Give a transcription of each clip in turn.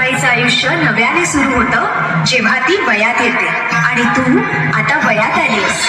बाईचं आयुष्य नव्याने सुरू होतं जेव्हा ती वयात येते. आणि तू आता वयात आलीस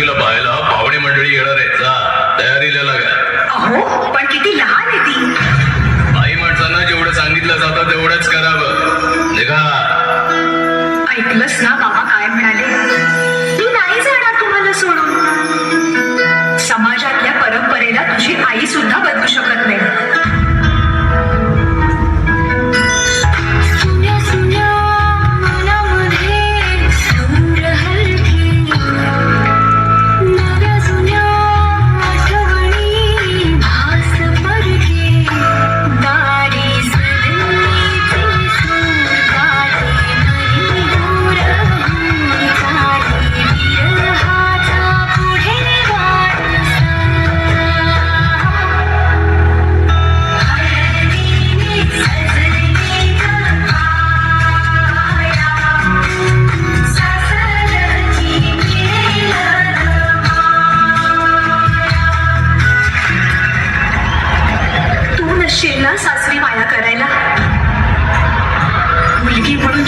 प्राचीला पाहायला पाहुणे मंडळी येणार आहेत. जा तयारीला लागा. अहो पण किती लहान आहे ती. आई माणसांना जेवढं सांगितलं जातं तेवढंच करावं. निघा. ऐकलंस ना बाबा काय म्हणाले? मी नाही जाणार तुम्हाला सोडून. समाजातल्या परंपरेला तुझी आई सुद्धा बदलू शकत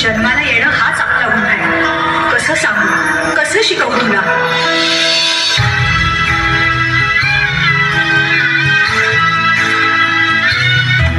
जन्माला येणं हाच आपला गुन्हा आहे. कसं सांगू? कसं शिकवू तुला?